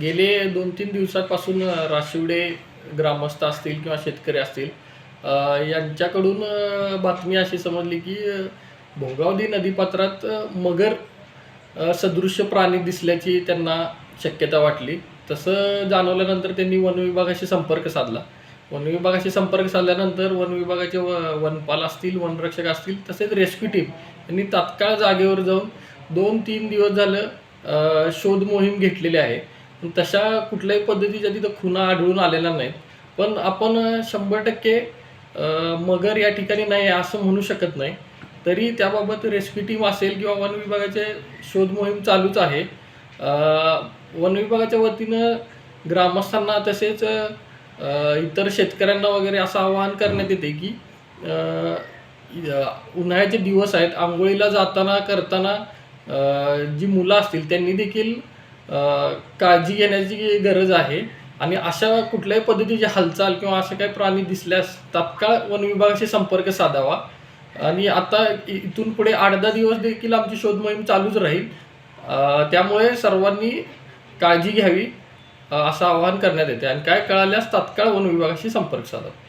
गेले दोन तीन दिवसापासून राशिवडे ग्रामस्थ असतील किंवा शेतकरी असतील यांच्याकडून बातमी अशी समजली की भोगावदी नदीपात्रात मगर सदृश्य प्राणी दिसल्याची त्यांना शक्यता वाटली. तसं जाणवल्यानंतर त्यांनी वन विभागाशी संपर्क साधला. वन विभागाशी संपर्क साधल्यानंतर वन विभागाचे व वनपाल असतील वनरक्षक असतील तसेच रेस्क्यू टीम यांनी तात्काळ जागेवर जाऊन दोन तीन दिवस झालं शोध मोहीम घेतलेली आहे. तशा कुठल्याही पद्धतीच्या तिथं खुणा आढळून आलेल्या नाहीत. पण आपण शंभर टक्के मगर या ठिकाणी नाही आहे असं म्हणू शकत नाही. तरी त्याबाबत रेस्क्यू टीम असेल किंवा वन विभागाचे शोध मोहीम चालूच आहे. वन विभागाच्या वतीनं ग्रामस्थांना तसेच इतर शेतकऱ्यांना वगैरे असं आवाहन करण्यात येते की उन्हाळ्याचे दिवस आहेत. आंघोळीला जाताना करताना जी मुलं असतील त्यांनी देखील काळजी घेण्याची गरज आहे. आणि अशा कुठल्याही पद्धतीची हालचाल किंवा असे काही प्राणी दिसल्यास तात्काळ वन विभागाशी संपर्क साधावा. आणि आता इथून पुढे आठ दहा दिवस देखील आमची शोध मोहीम चालूच राहील. त्यामुळे सर्वांनी काळजी घ्यावी असं आवाहन करण्यात येते. आणि काय कळाल्यास तात्काळ वन विभागाशी संपर्क साधावा